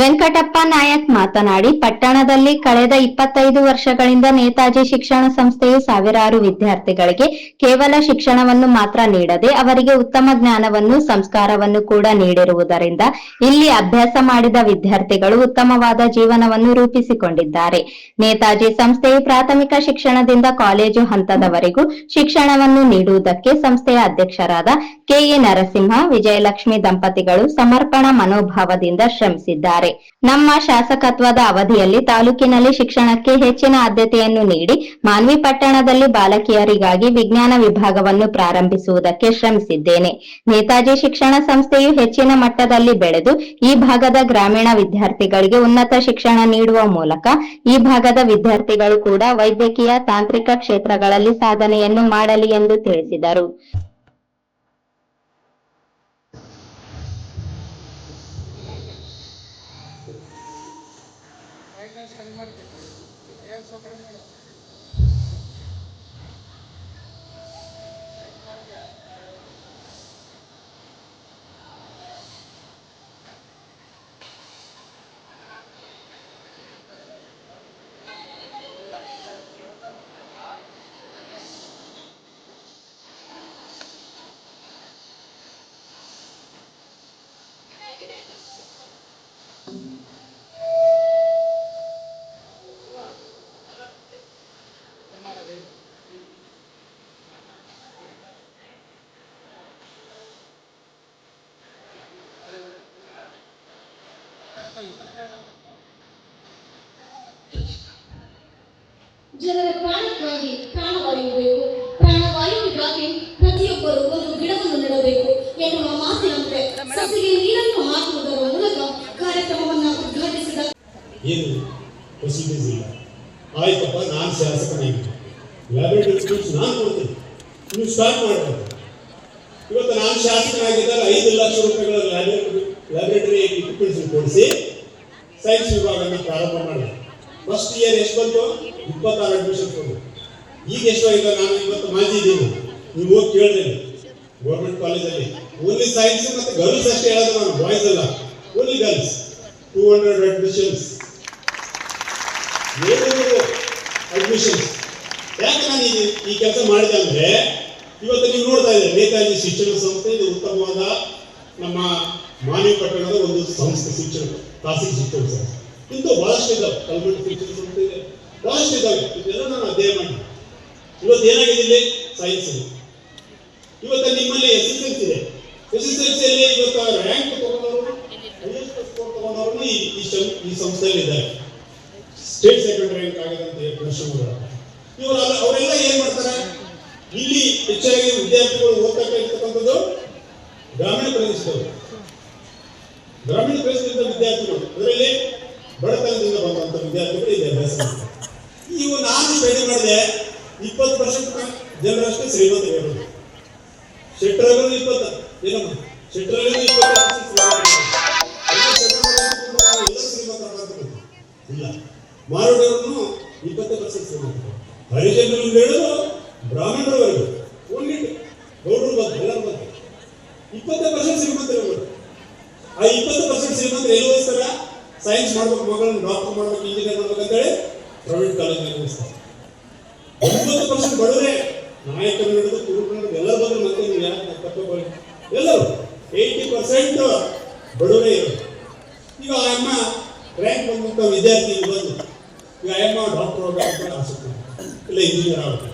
ವೆಂಕಟಪ್ಪ ನಾಯಕ್ ಮಾತನಾಡಿ, ಪಟ್ಟಣದಲ್ಲಿ ಕಳೆದ ಇಪ್ಪತ್ತೈದು ವರ್ಷಗಳಿಂದ ನೇತಾಜಿ ಶಿಕ್ಷಣ ಸಂಸ್ಥೆಯು ಸಾವಿರಾರು ವಿದ್ಯಾರ್ಥಿಗಳಿಗೆ ಕೇವಲ ಶಿಕ್ಷಣವನ್ನು ಮಾತ್ರ ನೀಡದೆ, ಅವರಿಗೆ ಉತ್ತಮ ಜ್ಞಾನವನ್ನು, ಸಂಸ್ಕಾರವನ್ನು ಕೂಡ ನೀಡಿರುವುದರಿಂದ ಇಲ್ಲಿ ಅಭ್ಯಾಸ ಮಾಡಿದ ವಿದ್ಯಾರ್ಥಿಗಳು ಉತ್ತಮವಾದ ಜೀವನವನ್ನು ರೂಪಿಸಿಕೊಂಡಿದ್ದಾರೆ. ನೇತಾಜಿ ಸಂಸ್ಥೆಯು ಪ್ರಾಥಮಿಕ ಶಿಕ್ಷಣದಿಂದ ಕಾಲೇಜು ಹಂತದವರೆಗೂ ಶಿಕ್ಷಣವನ್ನು ನೀಡುವುದಕ್ಕೆ ಸಂಸ್ಥೆಯ ಅಧ್ಯಕ್ಷರಾದ ಕೆಎ ನರಸಿಂಹ, ವಿಜಯಲಕ್ಷ್ಮಿ ದಂಪತಿಗಳು ಸಮರ್ಪಣಾ ಮನೋಭಾವದಿಂದ ಶ್ರಮಿಸಿದ್ದಾರೆ. ನಮ್ಮ ಶಾಸಕತ್ವದ ಅವಧಿಯಲ್ಲಿ ತಾಲೂಕಿನಲ್ಲಿ ಶಿಕ್ಷಣಕ್ಕೆ ಹೆಚ್ಚಿನ ಆದ್ಯತೆಯನ್ನು ನೀಡಿ ಮಾನ್ವಿ ಪಟ್ಟಣದಲ್ಲಿ ಬಾಲಕಿಯರಿಗಾಗಿ ವಿಜ್ಞಾನ ವಿಭಾಗವನ್ನು ಪ್ರಾರಂಭಿಸುವುದಕ್ಕೆ ಶ್ರಮಿಸಿದ್ದೇನೆ. ನೇತಾಜಿ ಶಿಕ್ಷಣ ಸಂಸ್ಥೆಯು ಹೆಚ್ಚಿನ ಮಟ್ಟದಲ್ಲಿ ಬೆಳೆದು ಈ ಭಾಗದ ಗ್ರಾಮೀಣ ವಿದ್ಯಾರ್ಥಿಗಳಿಗೆ ಉನ್ನತ ಶಿಕ್ಷಣ ನೀಡುವ ಮೂಲಕ ಈ ಭಾಗದ ವಿದ್ಯಾರ್ಥಿಗಳು ಕೂಡ ವೈದ್ಯಕೀಯ ತಾಂತ್ರಿಕ ಕ್ಷೇತ್ರಗಳಲ್ಲಿ ಸಾಧನೆಯನ್ನು ಮಾಡಲಿ ಎಂದು ತಿಳಿಸಿದರು. ಜನರ ಪ್ರಾಣಕ್ಕಾಗಿ ಪ್ರಾಣವಾಯು ಬೇಕು ಪ್ರಾಣವಾಯುವಿಗಾಗಿ ಪ್ರತಿಯೊಬ್ಬರು ಒಂದು ಗಿಡವನ್ನು ನೆಡಬೇಕು ಎನ್ನುವ ಮಾತಿನಂತೆ ಸಸಿಗೆ ನೀರನ್ನು ಹಾಕುವುದರ ಮೂಲಕ ಕಾರ್ಯಕ್ರಮವನ್ನು ಉದ್ಘಾಟಿಸಿದ ಏನು? ಪ್ರೊಸೀಜರ್ಸ್ ಇಲ್ಲ. ಆಯ್ತಪ್ಪ, ನಾನು ಶಾಸಕನಾಗಿದ್ದೆ ಲ್ಯಾಬೊರೇಟರಿ ಸ್ಕೂಲ್ಸ್ ನಾನು ಕೊಡ್ತೀನಿ ನೀವು ಸ್ಟಾರ್ಟ್ ಮಾಡಬೇಕು ಇವತ್ತು ನಾನು ಶಾಸಕನಾಗಿದ್ದಾಗ ಐದು ಲಕ್ಷ ರೂಪಾಯಿಗಳ ಲ್ಯಾಬೊರೇಟರಿ ಲ್ಯಾಬೊರೇಟರಿ ಕೊಡಿಸಿ ಸೈನ್ಸ್ ವಿಭಾಗವನ್ನು ಪ್ರಾರಂಭ ಮಾಡಿ ಫಸ್ಟ್ ಇಯರ್ ಎಷ್ಟು ಬಂತು ಇಪ್ಪತ್ತಾರು ಅಡ್ಮಿಷನ್ ಕೊಡು. ಈಗ ಎಷ್ಟು ಇಲ್ಲ ನಾನು ಇವತ್ತು ಮಾಜಿ ಇದ್ದೀನಿ ನೀವು ಹೋಗಿ ಕೇಳಿದೆ ಗೌರ್ಮೆಂಟ್ ಕಾಲೇಜಲ್ಲಿ ಓನ್ಲಿ ಸೈನ್ಸ್ ಮತ್ತೆ ಗರ್ಲ್ಸ್ ಅಷ್ಟೇ ಹೇಳೋದು ನಾನು ಬಾಯ್ಸ್ ಅಲ್ಲ. Only girls two hundred admissions admissions ಯಾಕೆ ನಾನು ಈ ಈ ಕೆಲಸ ಮಾಡಿದೆ ಅಂದರೆ, ಇವತ್ತು ನೀವು ನೋಡ್ತಾ ಇದ್ದೀರಿ, ನೇತಾಜಿ ಶಿಕ್ಷಣ ಸಂಸ್ಥೆ, ಇದು ಉತ್ತಮವಾದ ನಮ್ಮ ಮಾನವಿ ಪಟ್ಟಣದ ಒಂದು ಸಂಸ್ಥೆ ಶಿಕ್ಷಣ, ಖಾಸಗಿ ಶಿಕ್ಷಣ ಸಂಸ್ಥೆ. ಇಂದು ಬಹಳಷ್ಟು ಇದ್ದಾವೆ ಕಲ್ಮಠ ಶಿಕ್ಷಣ ಸಂಸ್ಥೆ ಇದೆ. ಬಹಳಷ್ಟು ಇದ್ದಾವೆ ಇದೆಲ್ಲ ನಾನು ಅಧ್ಯಯನ ಮಾಡಿದೆ. ಇವತ್ತು ಏನಾಗಿದೆ ಇಲ್ಲಿ? ಸೈನ್ಸ್ ಇದೆ ಇವತ್ತು ನಿಮ್ಮಲ್ಲಿ ಎಸ್ ಎಸ್ ಎಲ್ ಸಿ ಇದೆ ಎಸ್ ಎಸ್ ಎಲ್ ಸಿಯಲ್ಲಿ ಇವತ್ತು ರ್ಯಾಂಕ್ ತಗೊಂಡವರು ಹೈಯೆಸ್ಟ್ ಸ್ಕೋರ್ ತಗೊಂಡವರು ಈ ಈ ಸಂಸ್ಥೆಯಲ್ಲಿ ಇದ್ದಾರೆ. ಸ್ಟೇಟ್ ಸೆಕೆಂಡ್ ರ್ಯಾಂಕ್ ಆಗಿದೆ ಅಂತ ಪ್ರಶ್ನೆ ಇವರು ಅವರೆಲ್ಲ ಏನ್ ಮಾಡ್ತಾರೆ? ಇಲ್ಲಿ ಹೆಚ್ಚಾಗಿ ವಿದ್ಯಾರ್ಥಿಗಳು ಓದ್ತಕ್ಕ ಇರ್ತಕ್ಕಂಥದ್ದು ಗ್ರಾಮೀಣ ಪ್ರದೇಶದವರು. ವಿದ್ಯಾರ್ಥಿಗಳು ಅದರಲ್ಲಿ ಬಡತನದಿಂದ ಬಂದಂತ ವಿದ್ಯಾರ್ಥಿಗಳು ಇಲ್ಲಿ ಅಭ್ಯಾಸ ಇವು ನಾನು ಸ್ಟಡಿ ಮಾಡಿದೆ ಇಪ್ಪತ್ತು ಪರ್ಸೆಂಟ್ ಜನರಷ್ಟು ಶ್ರೀಮಂತರು ಇರೋದು. ಶೆಟ್ಟರಲ್ಲೂ ಇಪ್ಪತ್ತು, ಏನಮ್ಮ? ಶೆಟ್ಟರಲ್ಲೂ ಇಪ್ಪತ್ತು ಇಲ್ಲ. ಮಾರುಡವರನ್ನು ಇಪ್ಪತ್ತು ಪರ್ಸೆಂಟ್ ಶ್ರೀಮಂತರು ಹರಿಜನರಿಂದ ಹಿಡಿದು ಬ್ರಾಹ್ಮಣರವರೆಗೂ ಓನ್ಲಿ ಗೌಡರು ಬಂದು ಎಲ್ಲರೂ ಬಂದು ಇಪ್ಪತ್ತು ಪರ್ಸೆಂಟ್ ಶ್ರೀಮಂತರು ಇವರು. ಆ ಇಪ್ಪತ್ತು ಪರ್ಸೆಂಟ್ ಶ್ರೀಮಂತರು ಎಲ್ಲಿ ಓದಿಸ್ತಾರ ಸೈನ್ಸ್ ಮಾಡ್ಬೇಕು ಮಗಳನ್ನ ಡಾಕ್ಟರ್ ಮಾಡ್ಬೇಕು ಇಂಜಿನಿಯರ್ ಮಾಡ್ಬೇಕು ಅಂತೇಳಿ ಪ್ರೈವೇಟ್ ಕಾಲೇಜ್ ಓದಿಸ್ತಾರೆ ಪರ್ಸೆಂಟ್ ಬಡವರೇ ನಾಯಕರು ಹಿಡಿದು ಎಲ್ಲ ಬಂದು ಮತ್ತೆ ನೀವು ಯಾರು ಎಲ್ಲರೂ ಏಯ್ಟಿ ಪರ್ಸೆಂಟ್ ಬಡವರೇ ಇರೋದು ಈಗ ಆ ಅಮ್ಮ ರ್ಯಾಂಕ್ ಬಂದಂಥ ವಿದ್ಯಾರ್ಥಿ ಬಂದು, ಈಗ ಅಮ್ಮ ಡಾಕ್ಟರ್ ಆಗಬೇಕಂತ ಆಸಕ್ತಿ ಇಲ್ಲ ಇಂಜಿನಿಯರ್ ಆಗುತ್ತೆ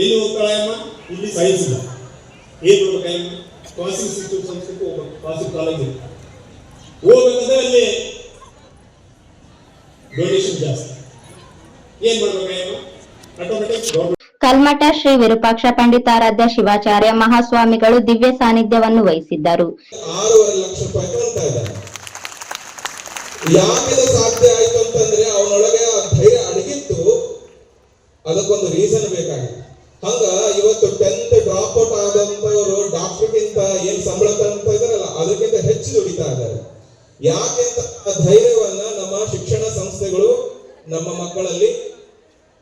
ಎಲ್ಲಿ ಹೋಗ್ತಾಳೆ ಅಮ್ಮ? ಇಲ್ಲಿ ಸೈನ್ಸ್ ಇಲ್ಲ ಏನ್ ಮಾಡ್ಬೇಕಾಗಿ ಕಾಸಿಂಗ್ ಸಿಸ್ಟಮ್ ಸಂಸ್ಥೆಗೆ ಹೋಗ್ಬೇಕು. ಕಾಸಿಂಗ್ ಕಾಲೇಜ್ ಹೋಗ್ಬೇಕಂದ್ರೆ ಅಲ್ಲಿ ಡೊನೇಷನ್ ಜಾಸ್ತಿ. ಏನ್ ಅಮ್ಮ? ಆಟೋಮೆಟಿಕ್ ಗೌರ್ಮೆಂಟ್ ಕಲ್ಮಠ ಶ್ರೀ ವಿರೂಪಾಕ್ಷ ಪಂಡಿತಾರಾಧ್ಯ ಶಿವಾಚಾರ್ಯ ಮಹಾಸ್ವಾಮಿಗಳು ದಿವ್ಯ ಸಾನ್ನಿಧ್ಯವನ್ನು ವಹಿಸಿದ್ದರು. ಯಾಕಿದು ಸಾಧ್ಯ ಆಯ್ತು ಅಂತಂದ್ರೆ ಅವನೊಳಗೆ ಆ ಧೈರ್ಯ ಅಡಗಿತ್ತು. ಅದಕ್ಕೊಂದು ರೀಸನ್ ಬೇಕಾಗಿತ್ತು. ಹಂಗ ಇವತ್ತು ಟೆಂತ್ ಡ್ರಾಪ್ ಔಟ್ ಆದಂತವರು ಡಾಕ್ಟರ್ಗಿಂತ ಏನ್ ಸಂಬಳ ತಗೊಂತ ಇದಾರಲ್ಲ ಅದಕ್ಕಿಂತ ಹೆಚ್ಚು ದುಡಿತಾ ಇದ್ದಾರೆ. ಯಾಕೆ ಅಂತ ಆ ಧೈರ್ಯವನ್ನ ನಮ್ಮ ಶಿಕ್ಷಣ ಸಂಸ್ಥೆಗಳು ನಮ್ಮ ಮಕ್ಕಳಲ್ಲಿ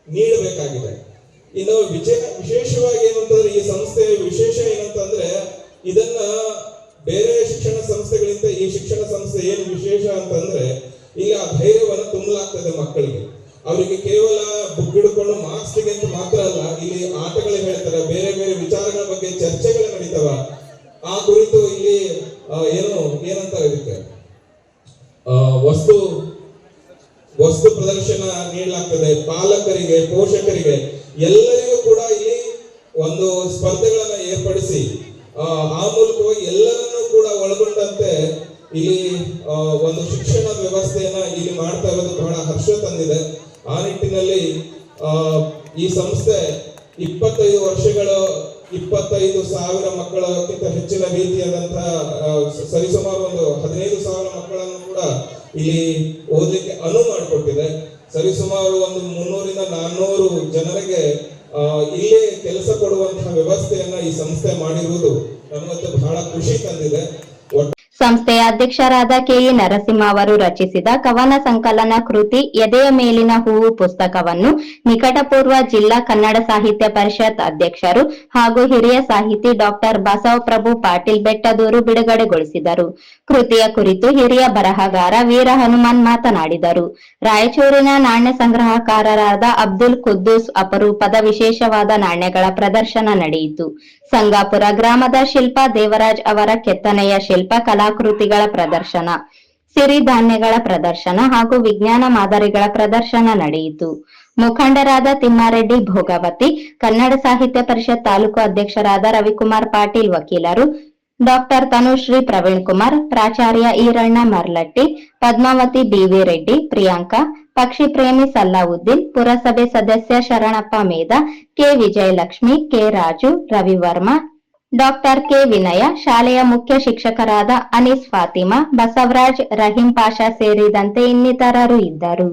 ನೀಡಬೇಕಾಗಿದೆ. ಇನ್ನು ವಿಜಯ ವಿಶೇಷವಾಗಿ ಏನಂತಂದ್ರೆ ಈ ಸಂಸ್ಥೆಯ ವಿಶೇಷ ಏನಂತಂದ್ರೆ ಇದನ್ನ ಬೇರೆ ಶಿಕ್ಷಣ ಸಂಸ್ಥೆಗಳಿಂದ ಈ ಶಿಕ್ಷಣ ಸಂಸ್ಥೆ ಏನು ವಿಶೇಷ ಅಂತಂದ್ರೆ ಇಲ್ಲಿ ಆ ಧೈರ್ಯವನ್ನು ತುಂಬಲಾಗ್ತದೆ ಮಕ್ಕಳಿಗೆ. ಅವರಿಗೆ ಕೇವಲ ಬುಕ್ ಹಿಡ್ಕೊಂಡು ಮಾರ್ಕ್ಸ್ ಅಂತ ಮಾತ್ರ ಅಲ್ಲ, ಇಲ್ಲಿ ಆಟಗಳು ಹೇಳ್ತಾರೆ, ಬೇರೆ ಬೇರೆ ವಿಚಾರಗಳ ಬಗ್ಗೆ ಚರ್ಚೆಗಳು ನಡೀತಾವ. ಆ ಕುರಿತು ಇಲ್ಲಿ ಏನು, ಏನಂತ ಇದಕ್ಕೆ ವಸ್ತು ವಸ್ತು ಪ್ರದರ್ಶನ ನೀಡಲಾಗ್ತದೆ ಪಾಲಕರಿಗೆ, ಪೋಷಕರಿಗೆ. ಎಲ್ಲರಿಗೂ ಕೂಡ ಇಲ್ಲಿ ಒಂದು ಸ್ಪರ್ಧೆಗಳನ್ನ ಏರ್ಪಡಿಸಿ, ಆ ಮೂಲಕವಾಗಿ ಎಲ್ಲರನ್ನೂ ಕೂಡ ಒಳಗೊಂಡಂತೆ ಇಲ್ಲಿ ಒಂದು ಶಿಕ್ಷಣ ವ್ಯವಸ್ಥೆಯನ್ನ ಇಲ್ಲಿ ಮಾಡ್ತಾ ಇರೋದು ಬಹಳ ಹರ್ಷ ತಂದಿದೆ. ಆ ನಿಟ್ಟಿನಲ್ಲಿ ಈ ಸಂಸ್ಥೆ ಇಪ್ಪತ್ತೈದು ವರ್ಷಗಳ, ಇಪ್ಪತ್ತೈದು ಸಾವಿರ ಮಕ್ಕಳಕ್ಕಿಂತ ಹೆಚ್ಚಿನ ರೀತಿಯಾದಂತಹ ಸರಿಸುಮಾರು ಒಂದು ಹದಿನೈದು ಸಾವಿರ ಮಕ್ಕಳನ್ನು ಕೂಡ ಇಲ್ಲಿ ಓದಲಿಕ್ಕೆ ಅನುವು ಮಾಡಿಕೊಟ್ಟಿದೆ. ಸರಿಸುಮಾರು ಒಂದು ಮುನ್ನೂರಿಂದ ನಾನ್ನೂರು ಜನರಿಗೆ ಇಲ್ಲೇ ಕೆಲಸ ಕೊಡುವಂತಹ ವ್ಯವಸ್ಥೆಯನ್ನ ಈ ಸಂಸ್ಥೆ ಮಾಡಿರುವುದು ನಮಗಂತೂ ಬಹಳ ಖುಷಿ ತಂದಿದೆ. ಸಂಸ್ಥೆಯ ಅಧ್ಯಕ್ಷರಾದ ಕೆಇ ನರಸಿಂಹ ಅವರು ರಚಿಸಿದ ಕವನ ಸಂಕಲನ ಕೃತಿ ಎದೆಯ ಮೇಲಿನ ಹೂವು ಪುಸ್ತಕವನ್ನು ನಿಕಟಪೂರ್ವ ಜಿಲ್ಲಾ ಕನ್ನಡ ಸಾಹಿತ್ಯ ಪರಿಷತ್ ಅಧ್ಯಕ್ಷರು ಹಾಗೂ ಹಿರಿಯ ಸಾಹಿತಿ ಡಾಕ್ಟರ್ ಬಸವಪ್ರಭು ಪಾಟೀಲ್ ಬೆಟ್ಟದೂರು ಬಿಡುಗಡೆಗೊಳಿಸಿದರು. ಕೃತಿಯ ಕುರಿತು ಹಿರಿಯ ಬರಹಗಾರ ವೀರ ಹನುಮಾನ್ ಮಾತನಾಡಿದರು. ರಾಯಚೂರಿನ ನಾಣ್ಯ ಸಂಗ್ರಹಕಾರರಾದ ಅಬ್ದುಲ್ ಕುದ್ದೂಸ್ ಅಪರೂಪದ ವಿಶೇಷವಾದ ನಾಣ್ಯಗಳ ಪ್ರದರ್ಶನ ನಡೆಯಿತು. ಸಂಗಾಪುರ ಗ್ರಾಮದ ಶಿಲ್ಪ ದೇವರಾಜ್ ಅವರ ಕೆತ್ತನೆಯ ಶಿಲ್ಪ ಕಲಾಕೃತಿಗಳ ಪ್ರದರ್ಶನ, ಸಿರಿಧಾನ್ಯಗಳ ಪ್ರದರ್ಶನ ಹಾಗೂ ವಿಜ್ಞಾನ ಮಾದರಿಗಳ ಪ್ರದರ್ಶನ ನಡೆಯಿತು. ಮುಖಂಡರಾದ ತಿಮ್ಮಾರೆಡ್ಡಿ ಭೋಗಾವತಿ, ಕನ್ನಡ ಸಾಹಿತ್ಯ ಪರಿಷತ್ ತಾಲೂಕು ಅಧ್ಯಕ್ಷರಾದ ರವಿಕುಮಾರ್ ಪಾಟೀಲ್ ವಕೀಲರು, ಡಾಕ್ಟರ್ ತನುಶ್ರೀ ಪ್ರವೀಣ್ ಕುಮಾರ್ ಪ್ರಾಚಾರ್ಯ ಈರಣ್ಣ ಮರ್ಲಟ್ಟಿ, ಪದ್ಮಾವತಿ ಬಿವಿ ರೆಡ್ಡಿ ಪ್ರಿಯಾಂಕಾ, ಪಕ್ಷಿ ಪ್ರೇಮಿ ಸಲ್ಲಾವುದ್ದೀನ್, ಪುರಸಭೆ ಸದಸ್ಯ Sharanappa Meda, K Vijayalakshmi, K Raju, Ravivarma doctor K Vinaya ಶಾಲೆಯ ಮುಖ್ಯ ಶಿಕ್ಷಕರಾದ ಅನೀಸ್ ಫಾತಿಮಾ ಬಸವರಾಜ್ ರಹೀಂ ಪಾಷಾ ಸೇರಿದಂತೆ ಇನ್ನಿತರರು ಇದ್ದರು.